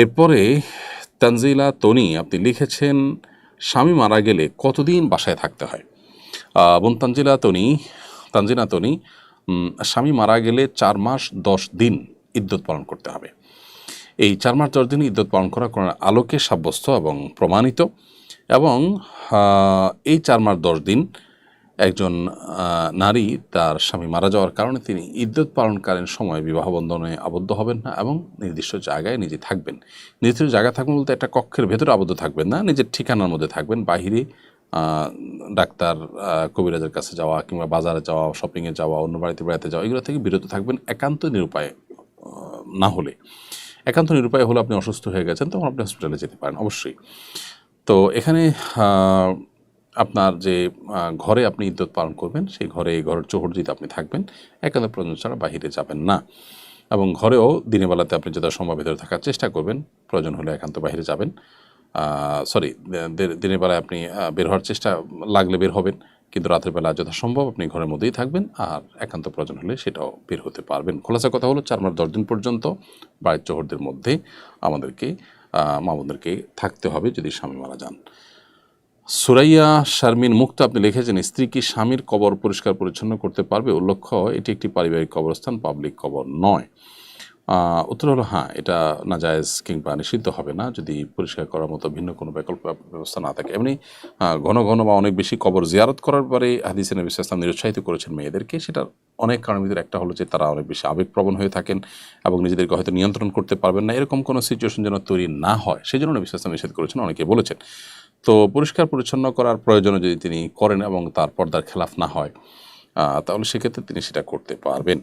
এরপরে তানজিলা তনি, আপনি লিখেছেন, স্বামী মারা গেলে কতদিন বাসায় থাকতে হয়? বোন তানজিলা তনি, তানজিনা তনি স্বামী মারা গেলে চার মাস দশ দিন ইদ্যত পালন করতে হবে। এই চার মাস দশ দিন ইদ্যত পালন করা কোরআন আলোকে সাব্যস্ত এবং প্রমাণিত এবং এই চার মাস দশ দিন একজন নারী তার স্বামী মারা যাওয়ার কারণে তিনি ইদ্যত পালনকালীন সময় বিবাহ বন্ধনে আবদ্ধ হবেন না এবং নির্দিষ্ট জায়গায় নিজে থাকবেন। নির্দিষ্ট জায়গায় থাকবেন বলতে একটা কক্ষের ভেতরে আবদ্ধ থাকবেন না, নিজের ঠিকানার মধ্যে থাকবেন। বাহিরে ডাক্তার কবিরাজের কাছে যাওয়া কিংবা বাজারে যাওয়া, শপিংয়ে যাওয়া, অন্য বাড়িতে বেড়াতে যাওয়া, এগুলো থেকে বিরত থাকবেন একান্ত নিরুপায় না হলে। একান্ত নিরুপায় হলে আপনি অসুস্থ হয়ে গেছেন, তখন আপনি হসপিটালে যেতে পারেন, অবশ্যই। তো এখানে আপনার যে ঘরে আপনি ইদ্যত পালন করবেন, সেই ঘরে, এই ঘরের চৌহর্জিতে আপনি থাকবেন, একান্ত প্রয়োজন ছাড়া বাহিরে যাবেন না। এবং ঘরেও দিনের বেলাতে আপনি যত সম্ভব ভেতরে থাকার চেষ্টা করবেন, প্রয়োজন হলে একান্ত বাইরে যাবেন। সরি দিনের বেলায় আপনি বের হওয়ার চেষ্টা লাগলে বের হবেন, কিন্তু রাতের বেলা যথাসম্ভব আপনি ঘরের মধ্যেই থাকবেন, আর একান্ত প্রয়োজন হলে সেটাও বের হতে পারবেন। খোলাসা কথা হলো, চার মাস দশ দিন পর্যন্ত বাড়ির চৌহরদের মধ্যে আমাদেরকে মা বোনদেরকে থাকতে হবে যদি স্বামী মারা যান। সুরাইয়া শারমিন মুক্ত, আপনি লিখেছেন, স্ত্রী কি স্বামীর কবর পরিষ্কার পরিচ্ছন্ন করতে পারবে? উল্লেখ্য এটি একটি পারিবারিক কবরস্থান, পাবলিক কবর নয়। উত্তর হলো হ্যাঁ এটা নাজায়েজ কিংবা নিষিদ্ধ হবে না, যদি পরিষ্কার করার মতো ভিন্ন কোনো বিকল্প ব্যবস্থা না থাকে। এমনি ঘন ঘন বা অনেক বেশি কবর জিয়ারত করার পরে হাদিসে নবী ইসলাম নিরুৎসাহিত করেছেন মেয়েদেরকে। সেটার অনেক কারণের ভিতরে একটা হলো যে, তারা অনেক বেশি আবেগপ্রবণ হয়ে থাকেন এবং নিজেদেরকে হয়তো নিয়ন্ত্রণ করতে পারবেন না। এরকম কোনো সিচুয়েশন যেন তৈরি না হয় সেই জন্য ইসলাম নিষেধ করেছেন, অনেকে বলেছেন। তো পরিষ্কার পরিচ্ছন্ন করার প্রয়োজনে যদি তিনি করেন এবং তার পর্দার খেলাফ না হয় তাহলে সেক্ষেত্রে তিনি সেটা করতে পারবেন।